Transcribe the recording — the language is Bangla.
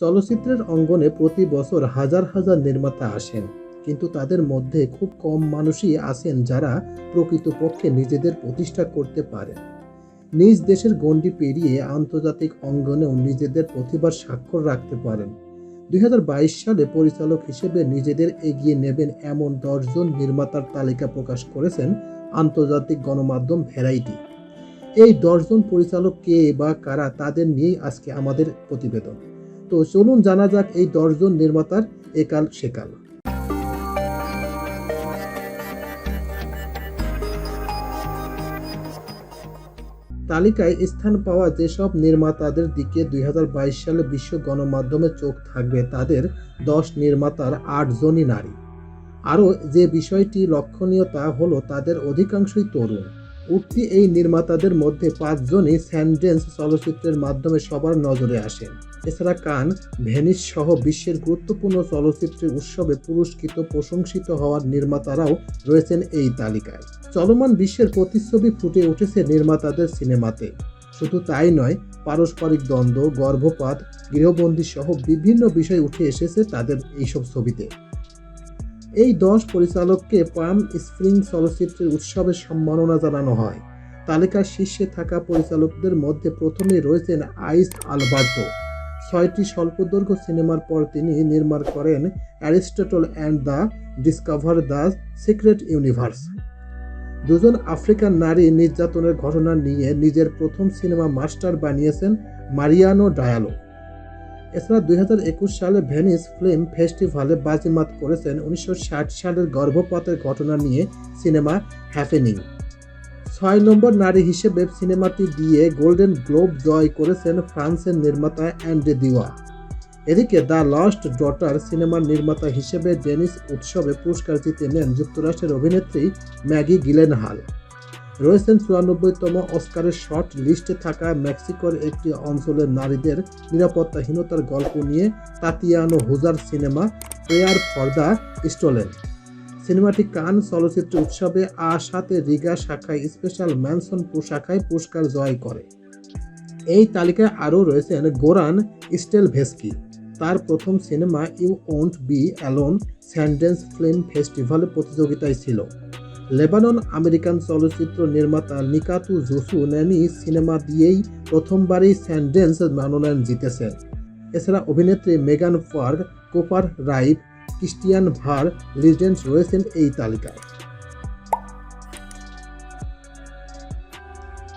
চলচ্চিত্রের অঙ্গনে প্রতি বছর হাজার হাজার নির্মাতা আসেন, কিন্তু তাদের মধ্যে খুব কম মানুষই আছেন যারা প্রকৃতপক্ষে নিজেদের প্রতিষ্ঠা করতে পারেন। নিজ দেশের গণ্ডি পেরিয়ে আন্তর্জাতিক অঙ্গনেও নিজেদের প্রতিভার স্বাক্ষর রাখতে পারেন। দুই হাজার বাইশ সালে পরিচালক হিসেবে নিজেদের এগিয়ে নেবেন এমন দশজন নির্মাতার তালিকা প্রকাশ করেছেন আন্তর্জাতিক গণমাধ্যম ভ্যারাইটি। এই দশজন পরিচালক কে বা কারা তাদের নিয়েই আজকে আমাদের প্রতিবেদন। তো চলুন জানা যাক এই দশজন নির্মাতার একাল সেকাল। তালিকায় স্থান পাওয়া যেসব নির্মাতাদের দিকে দুই হাজার বাইশ সালে বিশ্ব গণমাধ্যমে চোখ থাকবে, তাদের দশ নির্মাতার আটজনই নারী। আরও যে বিষয়টি লক্ষণীয় তা হলো, তাদের অধিকাংশই তরুণ। উঠতি এই নির্মাতাদের মধ্যে পাঁচজনই স্যান্ডেন্স চলচ্চিত্রের মাধ্যমে সবার নজরে আসেন এছাড়া কান, ভেনিস সহ বিশ্বের গুরুত্বপূর্ণ চলচ্চিত্রের উৎসবে পুরস্কৃত, প্রশংসিত হওয়ার নির্মাতারাও রয়েছেন এই তালিকায়। চলমান বিশ্বের প্রতিচ্ছবি ফুটে উঠেছে নির্মাতাদের সিনেমাতে। শুধু তাই নয়, পারস্পরিক দ্বন্দ্ব, গর্ভপাত, গৃহবন্দী সহ বিভিন্ন বিষয় উঠে এসেছে তাদের এইসব ছবিতে। এই দশ পরিচালককে পাম স্প্রিং চলচ্চিত্রের উৎসবে সম্মাননা জানানো হয়। তালিকার শীর্ষে থাকা পরিচালকদের মধ্যে প্রথমে রয়েছেন আইস আলবার্টো ছয়টি স্বল্পদৈর্ঘ্য সিনেমার পর তিনি নির্মাণ করেন Aristotle and the discover the secret universe. দুজন আফ্রিকান নারী নির্যাতনের ঘটনা নিয়ে নিজের প্রথম সিনেমা মাস্টার বানিয়েছেন মারিয়ানো ডায়ালো। এছাড়া দুই হাজার একুশ সালে ভেনিস ফিল্ম ফেস্টিভ্যালে বাজিমাত করেছেন উনিশশো ষাট সালের গর্ভপাতের ঘটনা নিয়ে সিনেমা হ্যাপেনিং। ছয় নম্বর নারী হিসেবে সিনেমাটি দিয়ে গোল্ডেন গ্লোব জয় করেছেন ফ্রান্সের নির্মাতা অ্যান্ডে দিওয়া এদিকে দ্য লস্ট ডটার সিনেমার নির্মাতা হিসেবে ডেনিস উৎসবে পুরস্কার জিতে নেন যুক্তরাষ্ট্রের অভিনেত্রী ম্যাগি গিলেনহাল। রয়েছেন চুরানব্বইতম অস্কারের শর্ট লিস্টে থাকা মেক্সিকোর একটি অঞ্চলের নারীদের নিরাপত্তাহীনতার গল্প নিয়ে Tatiana Huezo cinema prayer for the stolen. সিনেমাটি কান চলচ্চিত্র উৎসবে আ সাথে রিগা শাখায় স্পেশাল ম্যানসন শাখায় পুরস্কার জয় করে। এই তালিকায় আরও রয়েছেন গোরান স্টেল ভেস্কি তার প্রথম cinema you won't be alone Sundance film ফেস্টিভ্যালে প্রতিযোগিতায় ছিল। লেবানন আমেরিকান চলচ্চিত্র নির্মাতা নিকাতু জোসু ন্যানি সিনেমা দিয়েই প্রথমবারই স্যান্ডেন্স মনোনয়ন জিতেছেন এছাড়া অভিনেত্রী মেগান ফার্গ, কোপার রাইট ক্রিস্টিয়ান ভার লিজেন্ডস রয়েছেন এই তালিকায়।